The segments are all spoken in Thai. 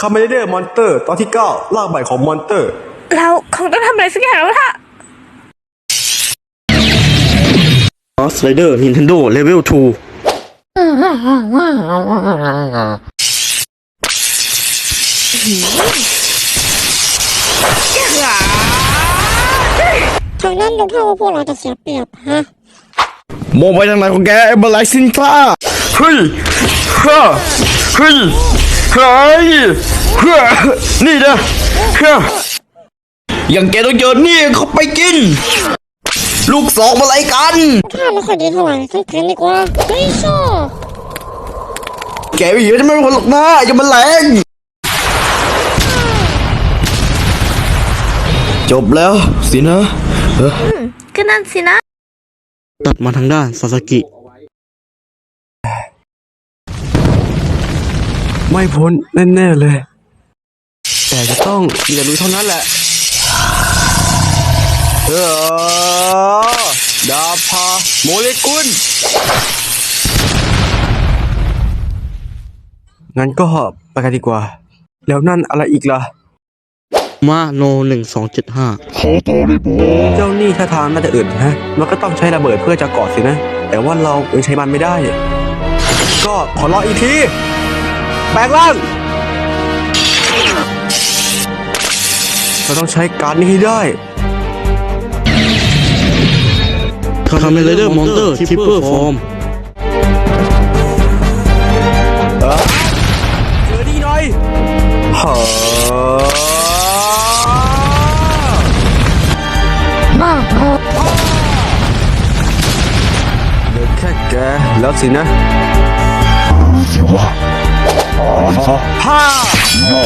คาเมเดอร์มอนเตอร์ ตอนที่9ลากใบของมอนเตอร์ เราคงต้องทำอะไรสักอย่างแล้วล่ะออสไลเดอร์ Nintendo Level ตรงนั้นดูท่าว่าพวกเราจะเสียเปรียบฮะ2มองไปทางไหนของแกไอ้บลายซินท่าเฮ้ยฮ่าเฮ้ย เฮ้ยเฮ้ยนี่นะฮ่าอย่างแกต้องเจอนี่เข้าไปกิน ลูกสองมาไล่กันท่าไม่ค่อยดีเท่าไหร่ต้องเปลี่ยนดีกว่าเฮ้ยชอบแกไม่เห็นจะไม่เป็นคนหรอกนะอย่ามาแรงจบแล้วสินะก็นั่นสินะ ตัดมาทางด้านซาสกิ ไม่พ้นแน่ๆเลย แต่จะต้องเรียนรู้เท่านั้นแหละเออดาพาโมเลกุลงั้นก็ไปกันดีกว่า แล้วนั่นอะไรอีกล่ะ มาโนหนึ่งสองเจ็ดห้าเจ้านี่ท่าทางน่าจะอึดฮะมันก็ต้องใช้ระเบิดเพื่อจะเกาะสินะ แต่ว่าเรายังใช้มันไม่ได้ ก็ขอรออีกที แปลงร่างเราต้องใช้การดนี้ให้ได้คาเมเลเดอร์มอนเตอร์ทิปเปอร์ฟอร์มเจอดีหน่อยฮะเดินแค่แกแล้วสินะ ฮ่า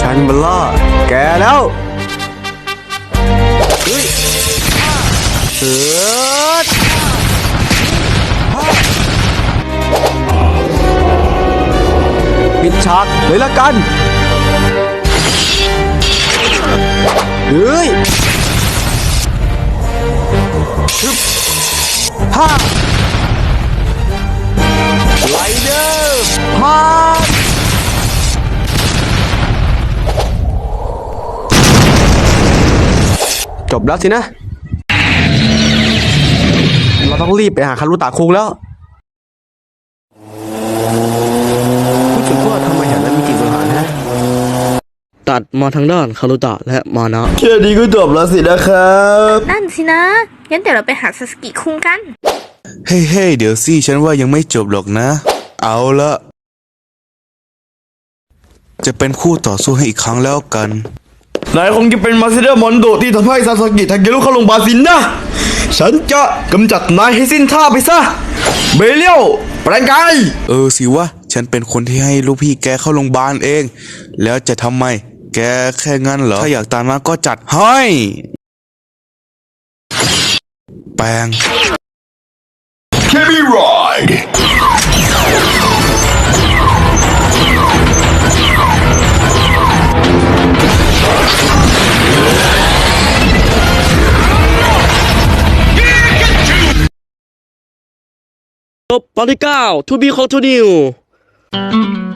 ฉันมาล่าแกแล้วเฮ้ยเสือ ฉากเลยละกันเฮ้ยฮึบฮ่าไลเดอร์พาจบแล้วสินะ เราต้องรีบไปหาคารุตะคุงแล้วพูดถึงว่าทำไมแถวนั้นมีกลิ่นสุรานะ ตัดมาทางด้านคารุตะและมานะแค่นี้ก็จบแล้วสินะครับ นั่นสินะ งั้นเดี๋ยวเราไปหาซาสกิคุงกัน เฮ้ยเฮ้ยเดี๋ยวสิฉันว่ายังไม่จบหรอกนะ เอาละจะเป็นคู่ต่อสู้ให้อีกครั้งแล้วกัน นายคงจะเป็นมาสเตอร์มอนโดที่ทำให้ซาสกิทาเกรุเข้าโรงพยาบาลสินนะ ฉันจะกำจัดนายให้สิ้นท่าไปซะ เบเลียวแปลงกาย เออสิวะ ฉันเป็นคนที่ให้ลูกพี่แกเข้าโรงพยาบาลเอง แล้วจะทำไม แกแค่งั้นเหรอ ถ้าอยากตามมาก็จัดให้ แปลงจบตอนที่9 To be continued